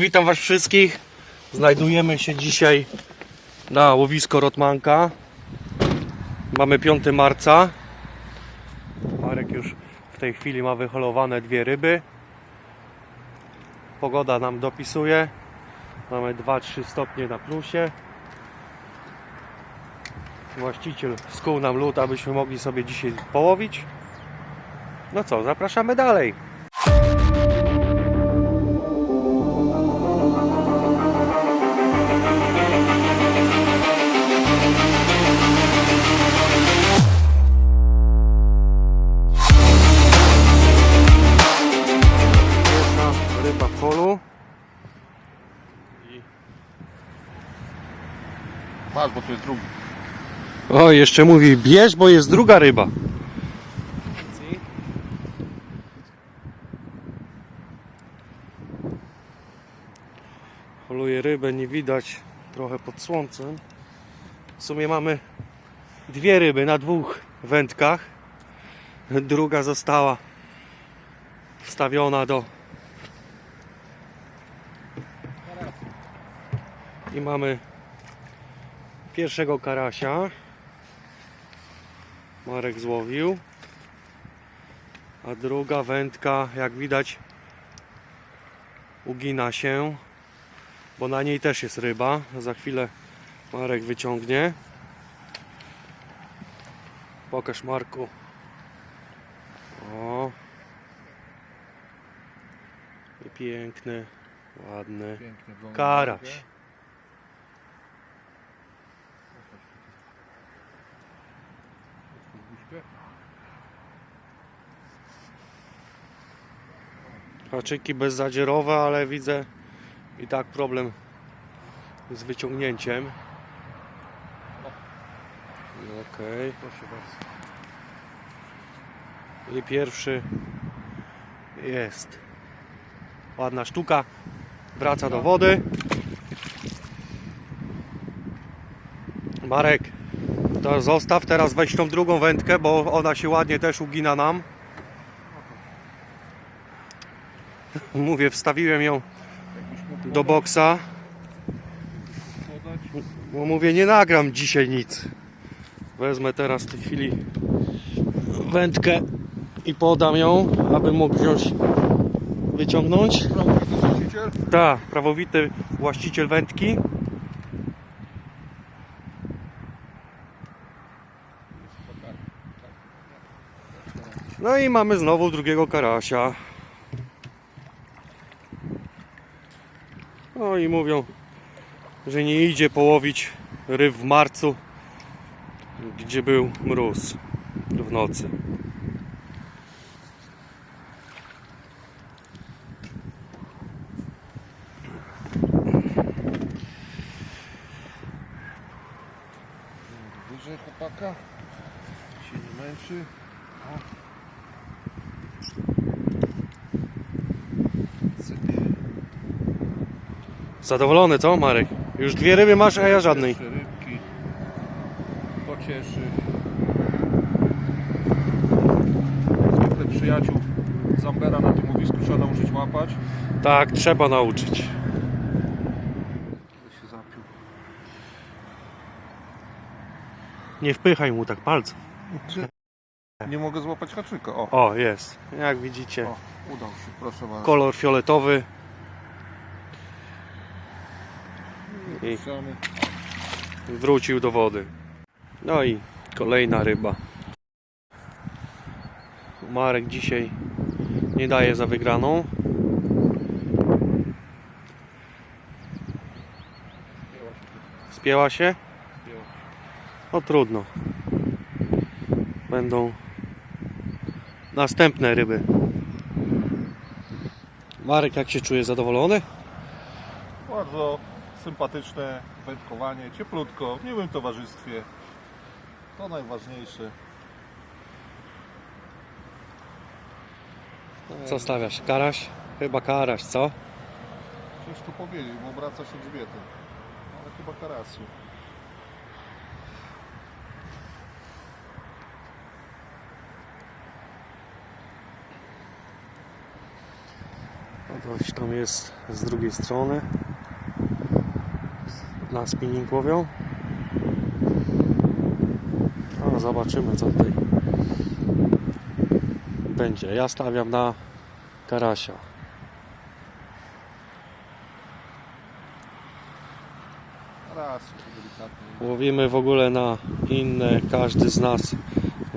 Witam Was wszystkich. Znajdujemy się dzisiaj na łowisko Rotmanka. Mamy 5 marca. Marek już w tej chwili ma wyholowane dwie ryby. Pogoda nam dopisuje. Mamy 2-3 stopnie na plusie. Właściciel skuł nam lód, abyśmy mogli sobie dzisiaj połowić. No co, zapraszamy dalej. Masz, bo tu jest drugi. O, jeszcze mówi, bierz, bo jest druga ryba. Holuje rybę, nie widać, trochę pod słońcem. W sumie mamy dwie ryby na dwóch wędkach. Druga została wstawiona do i mamy pierwszego karasia. Marek złowił. A druga wędka jak widać ugina się bo na niej też jest ryba. Za chwilę Marek wyciągnie. Pokaż Marku. O. I piękny ładny Pięknie. Karaś. Haczyki bezzadzierowe, ale widzę i tak problem z wyciągnięciem. Okej. Proszę bardzo. I pierwszy jest. Ładna sztuka. Wraca do wody. Marek, to zostaw teraz weź tą drugą wędkę, bo ona się ładnie też ugina nam. Mówię, wstawiłem ją do boksa, bo mówię, nie nagram dzisiaj nic. Wezmę teraz w tej chwili wędkę i podam ją, aby mógł wziąć, wyciągnąć. Tak, prawowity właściciel wędki. No i mamy znowu drugiego karasia. No i mówią, że nie idzie połowić ryb w marcu, gdzie był mróz w nocy. Wyżej chłopaka. Się nie męczy. O. Cyk. Zadowolony co Marek? Już dwie ryby masz, a ja żadnej. Pierwsze rybki. To cieszy. Zwykle przyjaciół Zambera na tym łowisku trzeba nauczyć łapać. Tak, trzeba nauczyć. Ale się zapił. Nie wpychaj mu tak palcem. Nie mogę złapać haczyka. O, O, jest. Jak widzicie, o udał się, proszę bardzo. kolor fioletowy. I wrócił do wody. No i kolejna ryba. Marek dzisiaj nie daje za wygraną. Spięła się? No trudno. Będą następne ryby. Marek, jak się czuje zadowolony? Bardzo sympatyczne wędkowanie, cieplutko, w miłym towarzystwie. To najważniejsze. Co stawiasz? Karaś? Chyba karaś, co? Ciężko powiedzieć, bo obraca się grzbietem. Ale chyba karasiu. Ktoś tam jest z drugiej strony. Na spinning łowią. No, zobaczymy co tutaj będzie. Ja stawiam na karasia. Łowimy w ogóle na inne, każdy z nas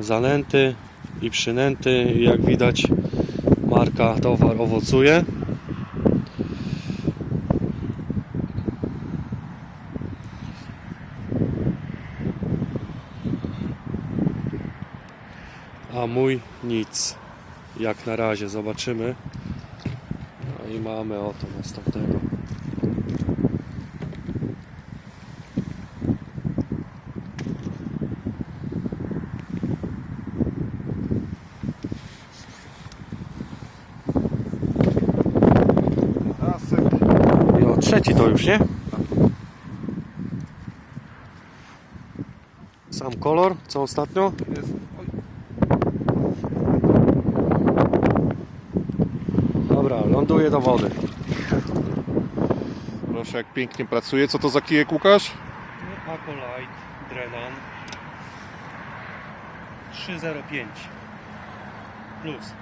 zanęty i przynęty. Jak widać marka towar owocuje. A mój nic. Jak na razie zobaczymy. No i mamy oto następnego. Jo, trzeci to już, nie? Sam kolor, co ostatnio? Jest. Oj, Dobra, ląduje do wody. proszę, jak pięknie pracuje. Co to za kijek, Łukasz? Acolite Drenan 305 plus.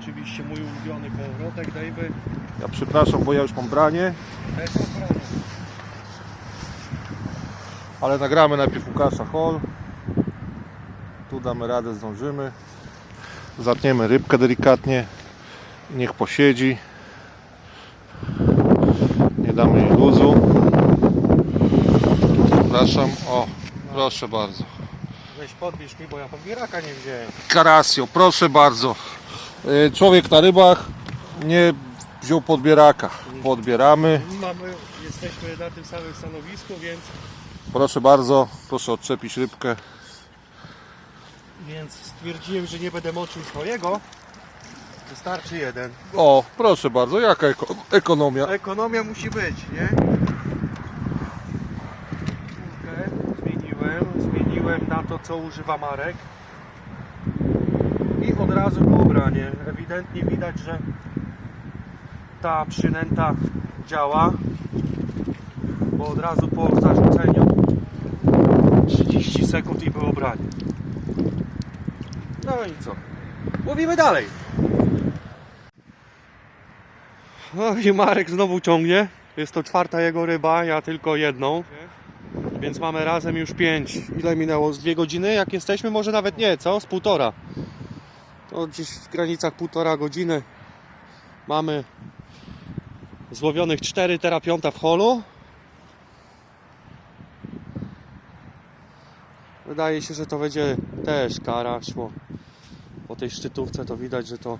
Oczywiście mój ulubiony kołowrotek Dave Ja przepraszam, bo ja już mam branie, też ale nagramy najpierw Łukasza Hall. Tu damy radę, zdążymy. Zatniemy rybkę delikatnie. Niech posiedzi. Nie damy jej luzu. Przepraszam. O, proszę bardzo. Weź podbierz mi, bo ja podbieraka nie wziąłem. Karasio, proszę bardzo. Y, Człowiek na rybach nie wziął podbieraka. Podbieramy. Mamy, jesteśmy na tym samym stanowisku, więc, Proszę bardzo, proszę odczepić rybkę. Więc stwierdziłem, że nie będę moczył swojego. Wystarczy jeden. O, proszę bardzo, jaka eko ekonomia? Ekonomia musi być, nie? Kulkę zmieniłem, zmieniłem na to, co używa Marek. I od razu było branie. Ewidentnie widać, że ta przynęta działa, bo od razu po zarzuceniu 30 sekund i było branie. No i co? Mówimy dalej. No i Marek znowu ciągnie. Jest to czwarta jego ryba, ja tylko jedną. Więc mamy razem już pięć. Ile minęło? Z dwie godziny? Jak jesteśmy? Może nawet nie, co? Z półtora. To gdzieś w granicach półtora godziny. Mamy złowionych cztery, teraz piąta w holu. Wydaje się, że to będzie też karaś, bo po tej szczytówce to widać, że to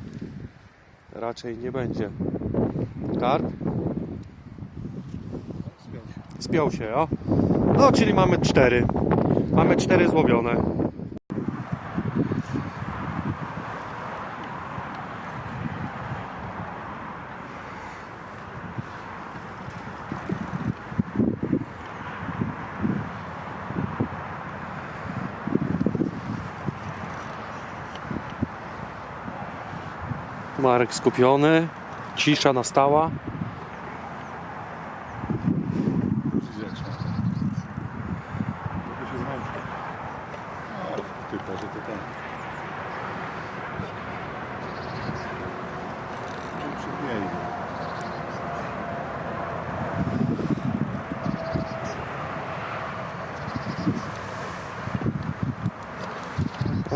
raczej nie będzie karp. Spiął się, o. No, czyli mamy cztery. Mamy cztery złowione. Marek skupiony, cisza nastała. Tylko, że.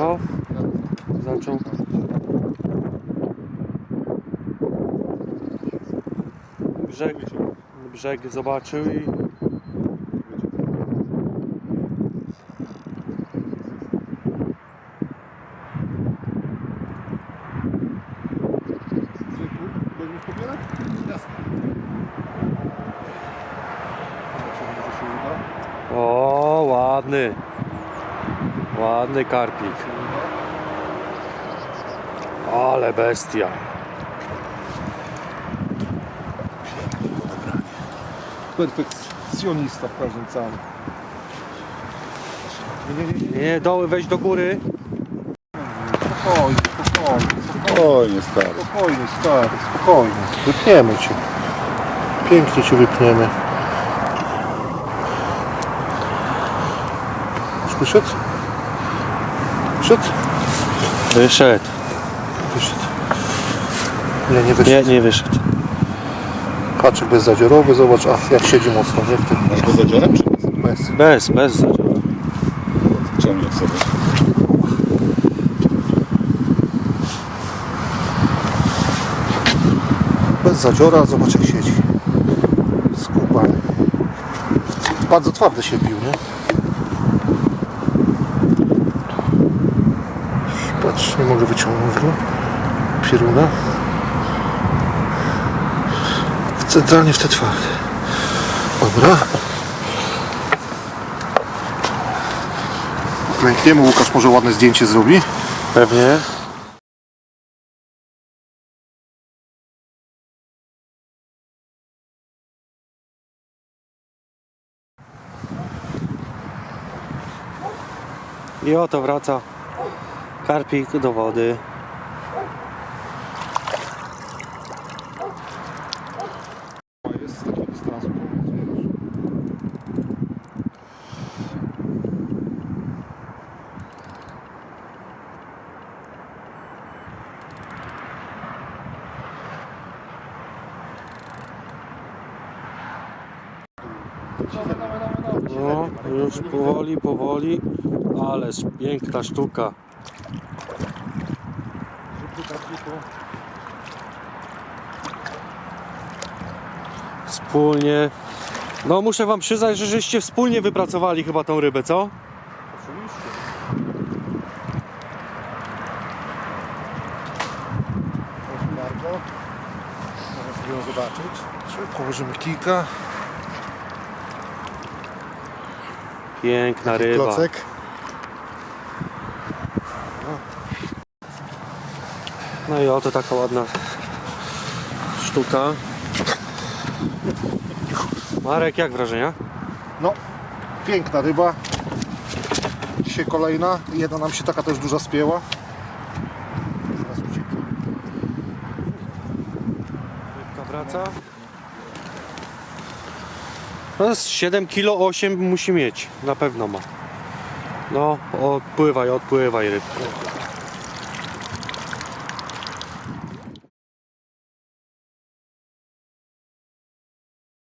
O, zaczął. Brzeg, brzeg zobaczył i. O, ładny. Ładny karpik. Ale bestia. Perfekcjonista w każdym całym. Nie, nie, nie, nie. Nie, doły weź do góry. Spokojnie, spokojnie, spokojnie. Spokojnie, stary. Spokojnie, stary, spokojnie. Wypniemy cię. Pięknie cię wypniemy. Już wyszedł? Wyszedł? Wyszedł. Wyszedł. Nie, nie wyszedł. Nie, nie wyszedł. Haczyk bezzadziorowy, zobacz, a jak siedzi mocno, nie? W tym Masz go zadziorem czy bez. Bez, bez zadziału. ciągnie sobie? Bez zadziora, zobacz jak siedzi. Skubany. Bardzo twardy się bił, nie? Patrz, nie mogę wyciągnąć go. Pieruna. Centralnie w te twarde. Dobra. Klękniemy, Łukasz może ładne zdjęcie zrobi. Pewnie. I oto wraca karpik do wody. Jest z takiego dystansu. No, już powoli, powoli, ależ piękna sztuka. Wspólnie. No muszę wam przyznać, że żeście wspólnie wypracowali chyba tą rybę, co? Oczywiście. Proszę bardzo. Sobie ją zobaczyć. Czy położymy kilka. Piękna ryba. Klocek. No i oto taka ładna sztuka. Marek, jak wrażenia? No, piękna ryba. Dzisiaj kolejna. Jedna nam się taka też duża spięła. Zaraz ucieknie. Rybka wraca. No z 7 kg 8 musi mieć, na pewno ma. No, odpływaj, odpływaj rybka.